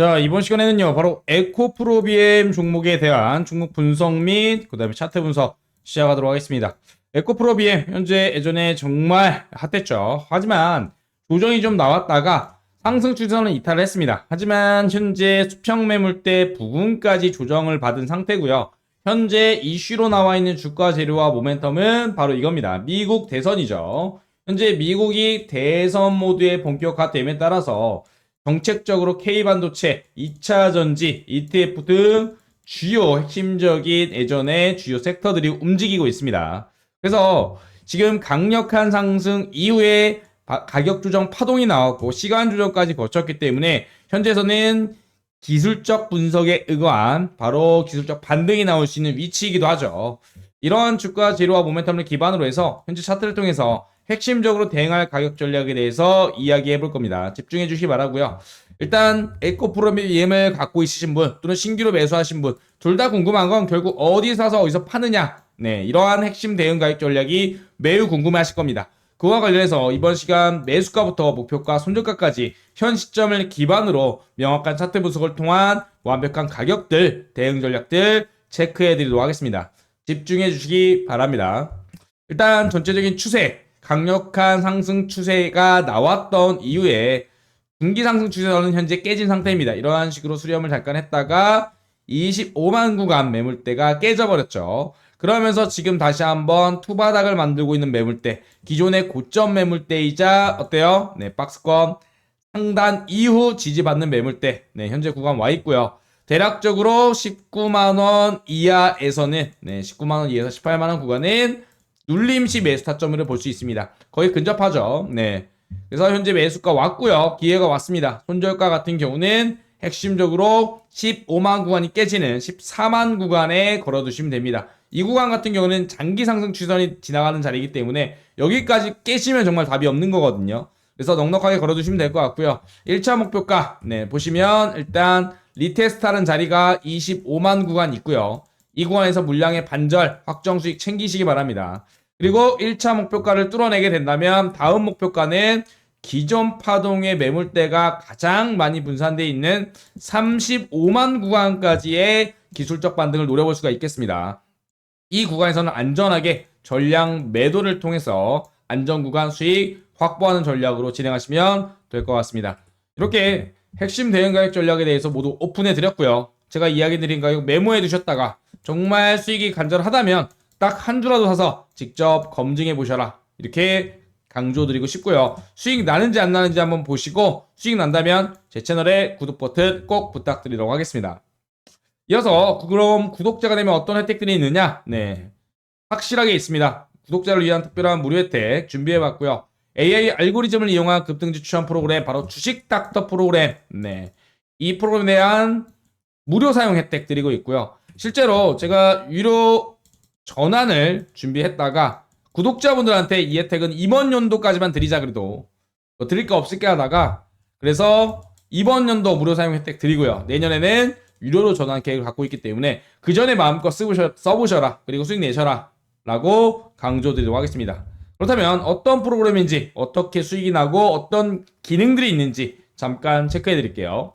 자, 이번 시간에는요, 바로 에코프로비엠 종목에 대한 종목 분석 및, 그 다음에 차트 분석 시작하도록 하겠습니다. 에코프로비엠, 현재 예전에 정말 핫했죠. 하지만 조정이 좀 나왔다가 상승 추세는 이탈을 했습니다. 하지만 현재 수평 매물대 부분까지 조정을 받은 상태고요. 현재 이슈로 나와 있는 주가 재료와 모멘텀은 바로 이겁니다. 미국 대선이죠. 현재 미국이 대선 모드에 본격화됨에 따라서 정책적으로 K반도체, 2차 전지, ETF 등 주요 핵심적인 예전의 주요 섹터들이 움직이고 있습니다. 그래서 지금 강력한 상승 이후에 바- 가격 조정 파동이 나왔고 시간 조정까지 거쳤기 때문에 현재에서는 기술적 분석에 의거한 바로 기술적 반등이 나올 수 있는 위치이기도 하죠. 이러한 주가 재료와 모멘텀을 기반으로 해서 현재 차트를 통해서 핵심적으로 대응할 가격 전략에 대해서 이야기해 볼 겁니다. 집중해 주시기 바라고요. 일단 에코 프로미엠을 갖고 있으신 분 또는 신규로 매수하신 분 둘 다 궁금한 건 결국 어디 사서 어디서 파느냐 네 이러한 핵심 대응 가격 전략이 매우 궁금해하실 겁니다. 그와 관련해서 이번 시간 매수가부터 목표가, 손절가까지 현 시점을 기반으로 명확한 차트 분석을 통한 완벽한 가격들, 대응 전략들 체크해 드리도록 하겠습니다. 집중해 주시기 바랍니다. 일단 전체적인 추세, 강력한 상승 추세가 나왔던 이후에 분기 상승 추세는 현재 깨진 상태입니다. 이러한 식으로 수렴을 잠깐 했다가 25만 구간 매물대가 깨져버렸죠. 그러면서 지금 다시 한번 투바닥을 만들고 있는 매물대, 기존의 고점 매물대이자 어때요? 네, 박스권 상단 이후 지지받는 매물대, 네, 현재 구간 와 있고요. 대략적으로 19만 원 이하에서는 네, 19만 원 이하에서 18만 원 구간은 눌림시 매수 타점으로 볼수 있습니다. 거의 근접하죠. 네. 그래서 현재 매수가 왔고요. 기회가 왔습니다. 손절가 같은 경우는 핵심적으로 15만 구간이 깨지는 14만 구간에 걸어두시면 됩니다. 이 구간 같은 경우는 장기 상승 추선이 지나가는 자리이기 때문에 여기까지 깨시면 정말 답이 없는 거거든요. 그래서 넉넉하게 걸어두시면 될 것 같고요. 1차 목표가 네 보시면 일단 리테스트하는 자리가 25만 구간 있고요. 이 구간에서 물량의 반절 확정 수익 챙기시기 바랍니다. 그리고 1차 목표가를 뚫어내게 된다면 다음 목표가는 기존 파동의 매물대가 가장 많이 분산되어 있는 35만 구간까지의 기술적 반등을 노려볼 수가 있겠습니다. 이 구간에서는 안전하게 전량 매도를 통해서 안전 구간 수익 확보하는 전략으로 진행하시면 될 것 같습니다. 이렇게 핵심 대응 가격 전략에 대해서 모두 오픈해 드렸고요. 제가 이야기 드린 가격 메모해 두셨다가 정말 수익이 간절하다면 딱 한 주라도 사서 직접 검증해 보셔라. 이렇게 강조드리고 싶고요. 수익 나는지 안 나는지 한번 보시고 수익 난다면 제 채널에 구독 버튼 꼭 부탁드리도록 하겠습니다. 이어서 그럼 구독자가 되면 어떤 혜택들이 있느냐? 네. 확실하게 있습니다. 구독자를 위한 특별한 무료 혜택 준비해 봤고요. AI 알고리즘을 이용한 급등주 추천 프로그램 바로 주식 닥터 프로그램. 네. 이 프로그램에 대한 무료 사용 혜택 드리고 있고요. 실제로 제가 유료 전환을 준비했다가 구독자분들한테 이 혜택은 이번 연도까지만 드리자 그래도 뭐 드릴 거 없을게 하다가 그래서 이번 연도 무료 사용 혜택 드리고요. 내년에는 유료로 전환 계획을 갖고 있기 때문에 그 전에 마음껏 쓰보셔, 써보셔라. 그리고 수익 내셔라. 라고 강조드리도록 하겠습니다. 그렇다면 어떤 프로그램인지, 어떻게 수익이 나고 어떤 기능들이 있는지 잠깐 체크해 드릴게요.